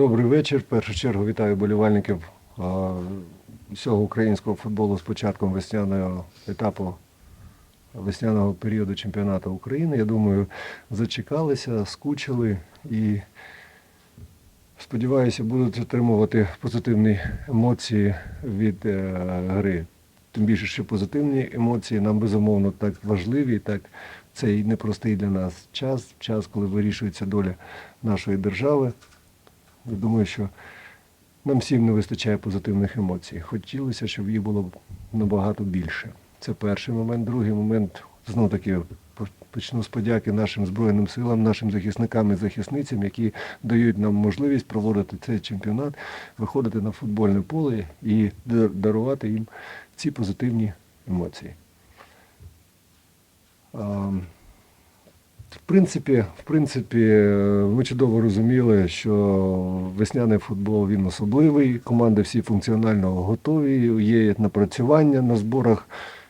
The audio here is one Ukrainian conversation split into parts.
Добрий вечір. В першу чергу вітаю болівальників всього українського футболу з початком весняного етапу весняного періоду чемпіонату України. Я думаю, зачекалися, скучили і сподіваюся, будуть отримувати позитивні емоції від е, гри. Тим більше, що позитивні емоції нам безумовно так важливі, так цей непростий для нас час, час, коли вирішується доля нашої держави. Я думаю, що нам всім не вистачає позитивних емоцій. Хотілося, щоб їх було набагато більше. Це перший момент. Другий момент, знов таки, почну з подяки нашим Збройним силам, нашим захисникам і захисницям, які дають нам можливість проводити цей чемпіонат, виходити на футбольне поле і дарувати їм ці позитивні емоції. В принципі, в принципі, е, ми чудово розуміли, що весняний футбол він особливий. Команди всі функціонально готові, є напрацювання на зборах,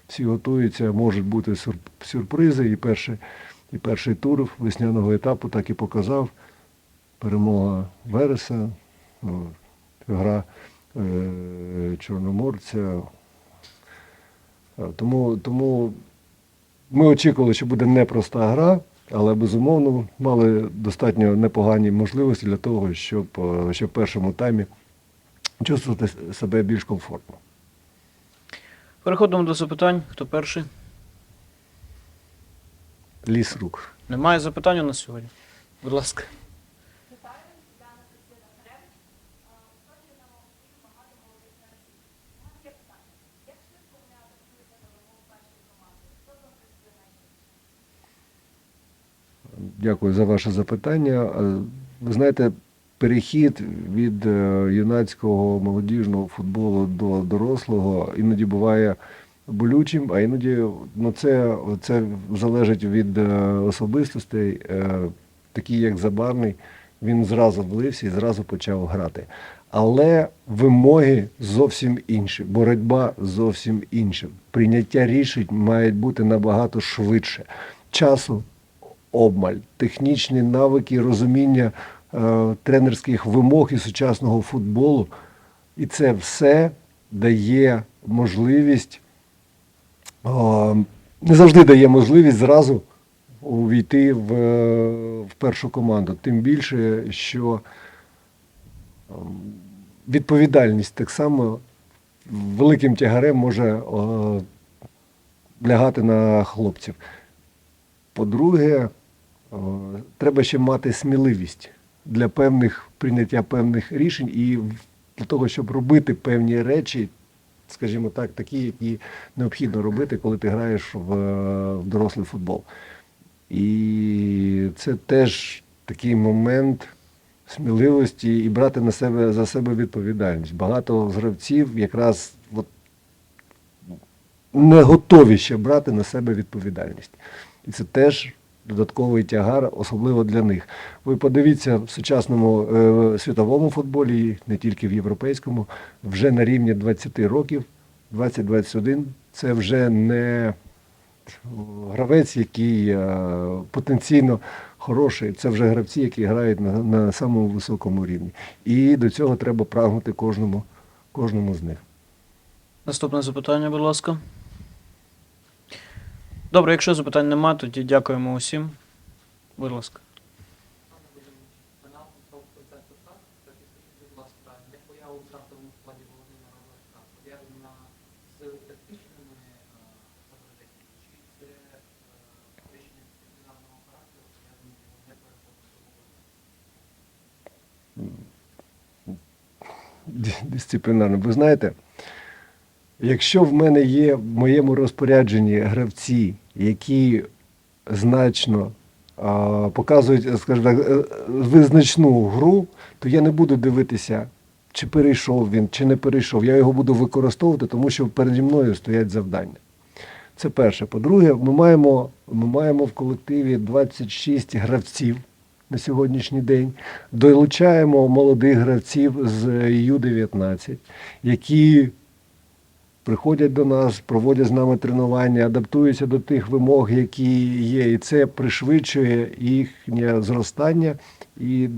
всі готуються, можуть бути сюр- сюрпризи. І перший, і перший тур весняного етапу так і показав. Перемога Вереса, гра е, Чорноморця. Е, Тому, тому ми очікували, що буде непроста гра, але безумовно мали достатньо непогані можливості для того, щоб е, ще в першому таймі чувствувати себе більш комфортно. Переходимо до запитань. Хто перший? Ліс рук. Немає запитань у нас сьогодні. Будь ласка. Дякую за ваше запитання. Ви знаєте, перехід від е, юнацького молодіжного футболу до дорослого іноді буває болючим, а іноді ну, це, це залежить від е, особистостей. Е, Такий як Забарний, він зразу влився і зразу почав грати. Але вимоги зовсім інші, боротьба зовсім інша. Прийняття рішень має бути набагато швидше. Часу обмаль, технічні навики, розуміння е, тренерських вимог і сучасного футболу. І це все дає можливість, е, не завжди дає можливість зразу увійти в, е, в першу команду. Тим більше, що ем, відповідальність так само великим тягарем може е, лягати на хлопців. По-друге, треба ще мати сміливість для певних прийняття певних рішень і для того, щоб робити певні речі, скажімо так, такі, які необхідно робити, коли ти граєш в, е, в дорослий футбол. І це теж такий момент сміливості і брати на себе за себе відповідальність. Багато гравців якраз от, не готові ще брати на себе відповідальність. І це теж додатковий тягар, особливо для них. Ви подивіться в сучасному е, світовому футболі, не тільки в європейському, вже на рівні 20 років, 20-21, це вже не гравець, який е, потенційно хороший, це вже гравці, які грають на, на самому високому рівні. І до цього треба прагнути кожному, кожному з них. Наступне запитання, будь ласка. Добре, якщо запитань немає, тоді дякуємо усім. Будь ласка. Дисциплінарно. Ви знаєте, якщо в мене є в моєму розпорядженні гравці, які значно а, показують, скажімо так, е, визначну гру, то я не буду дивитися, чи перейшов він, чи не перейшов. Я його буду використовувати, тому що переді мною стоять завдання. Це перше. По-друге, ми маємо, ми маємо в колективі 26 гравців на сьогоднішній день. Долучаємо молодих гравців з Ю-19, які приходять до нас, проводять з нами тренування, адаптуються до тих вимог, які є. І це пришвидшує їхнє зростання і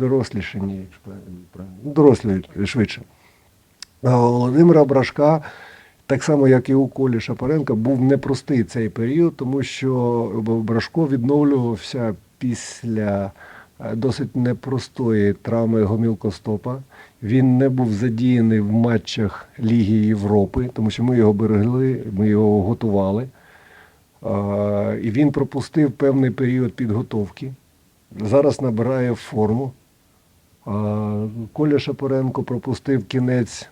правильно, ну, дорослі швидше. Володимира Брашка, так само як і у Колі Шапаренка, був непростий цей період, тому що Брашко відновлювався після досить непростої травми гомілкостопа. Він не був задіяний в матчах Ліги Європи, тому що ми його берегли, ми його готували. І він пропустив певний період підготовки. Зараз набирає форму. Коля Шапоренко пропустив кінець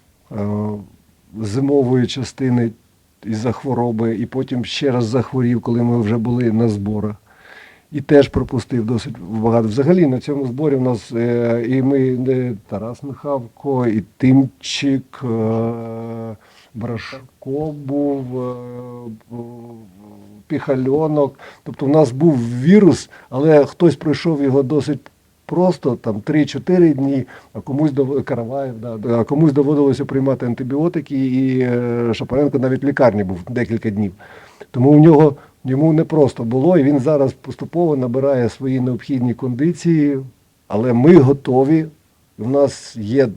зимової частини із-за хвороби, і потім ще раз захворів, коли ми вже були на зборах. І теж пропустив досить багато. Взагалі на цьому зборі в нас е, і ми е, Тарас Михавко, і Тимчик, е, Брашко був, е, Піхальонок. Тобто в нас був вірус, але хтось пройшов його досить просто, там 3-4 дні, а комусь дов... Караваєв, да, а комусь доводилося приймати антибіотики, і е, Шапаренко навіть в лікарні був декілька днів. Тому у нього йому не просто було, і він зараз поступово набирає свої необхідні кондиції, але ми готові. У нас є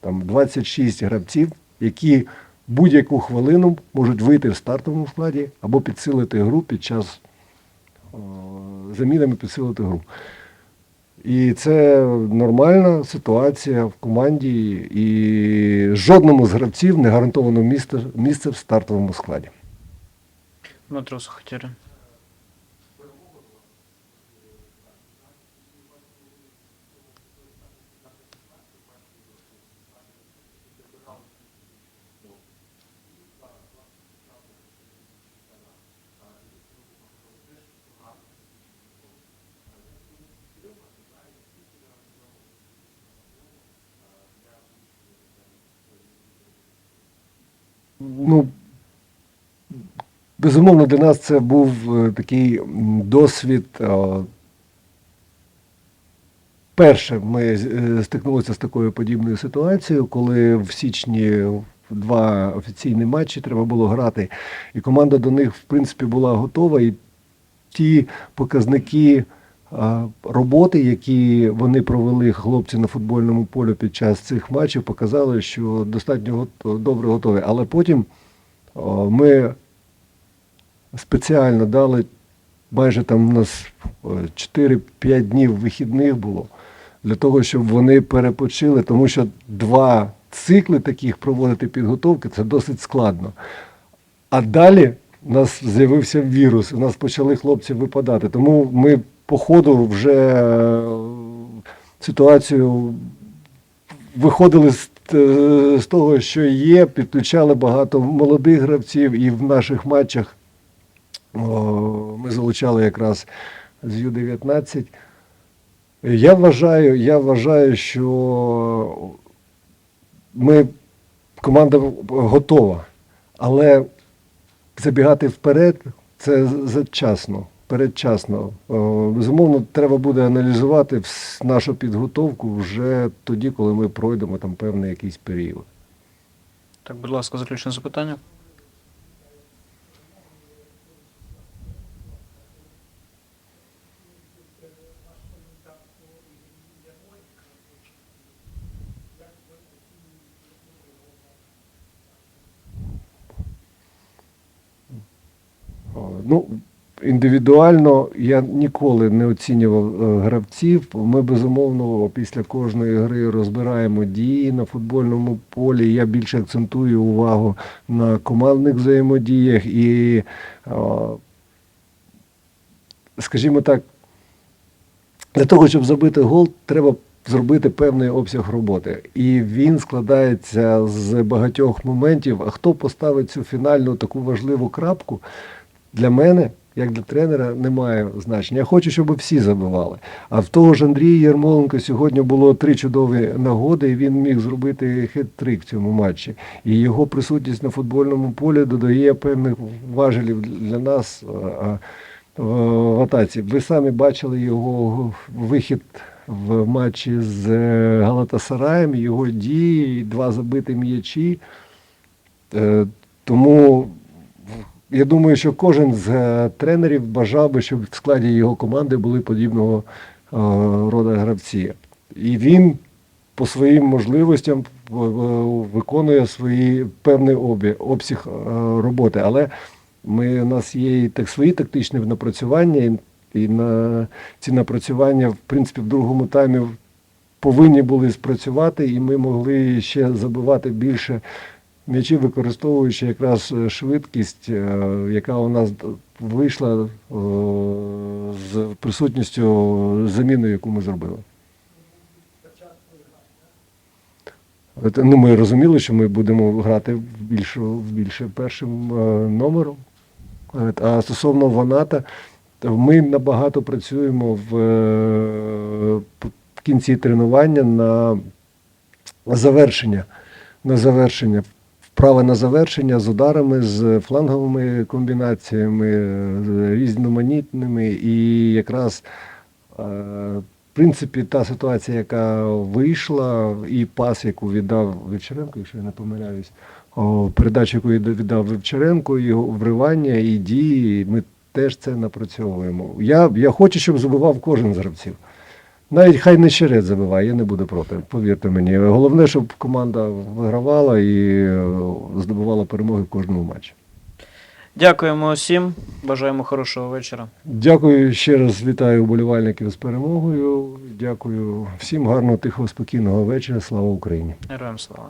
там 26 гравців, які будь-яку хвилину можуть вийти в стартовому складі або підсилити гру під час о, замінами підсилити гру. І це нормальна ситуація в команді, і жодному з гравців не гарантовано місце, місце в стартовому складі. Матроса хотели. ну, безумовно, для нас це був е, такий досвід. е, Перше, ми е, стикнулися з такою подібною ситуацією, коли в січні два офіційні матчі треба було грати, і команда до них, в принципі, була готова. І ті показники роботи, які вони провели хлопці на футбольному полі під час цих матчів, показали, що достатньо добре готові. Але потім ми спеціально дали майже там у нас 4-5 днів вихідних було для того, щоб вони перепочили, тому що два цикли таких проводити підготовки це досить складно. А далі у нас з'явився вірус, у нас почали хлопці випадати. Тому ми по ходу вже е, ситуацію виходили з, е, з того, що є, підключали багато молодих гравців, і в наших матчах ми залучали якраз з Ю-19. Я вважаю, я вважаю, що ми команда готова, але забігати вперед це завчасно, передчасно. Безумовно, треба буде аналізувати нашу підготовку вже тоді, коли ми пройдемо там певний якийсь період. Так, будь ласка, заключне запитання. Ну, індивідуально я ніколи не оцінював е, гравців. Ми безумовно після кожної гри розбираємо дії на футбольному полі. Я більше акцентую увагу на командних взаємодіях і, скажімо так, для того, щоб забити гол, треба зробити певний обсяг роботи. І він складається з багатьох моментів. А хто поставить цю фінальну таку важливу крапку, для мене, як для тренера, немає значення. Я хочу, щоб всі забивали. А в того ж Андрія Ярмоленка сьогодні було три чудові нагоди, і він міг зробити хет-трик в цьому матчі. І його присутність на футбольному полі додає певних важелів для нас в в атаці. Ви самі бачили його вихід в матчі з е, Галатасараєм, його дії, два забиті м'ячі. Е, Тому я думаю, що кожен з е, тренерів бажав би, щоб в складі його команди були подібного е, роду гравці. І він по своїм можливостям е, виконує свої певний обсяг роботи. Але ми, у нас є і так свої тактичні напрацювання, і на ці напрацювання, в принципі, в другому таймі повинні були спрацювати, і ми могли ще забивати більше м'ячів, використовуючи якраз е, швидкість, е, яка у нас вийшла е, з присутністю заміни, яку ми зробили. Ну, ми розуміли, що ми будемо грати в більше, більше першим номером. А стосовно Ваната, ми набагато працюємо в, в кінці тренування на завершення. На завершення. Вправи на завершення з ударами, з фланговими комбінаціями, різноманітними. І якраз е, в принципі, та ситуація, яка вийшла, і пас, яку віддав Вівчаренко, якщо я не помиляюсь, передачу, яку відда- віддав Вівчаренко, його вривання і дії, ми теж це напрацьовуємо. Я, я хочу, щоб забивав кожен з гравців. Навіть хай не щерет забиває, я не буду проти, повірте мені. Головне, щоб команда вигравала і е, здобувала перемоги в кожному матчі. Дякуємо усім. Бажаємо хорошого вечора. Дякую ще раз вітаю вболівальників з перемогою. Дякую всім гарного, тихого, спокійного вечора. Слава Україні! Героям слава.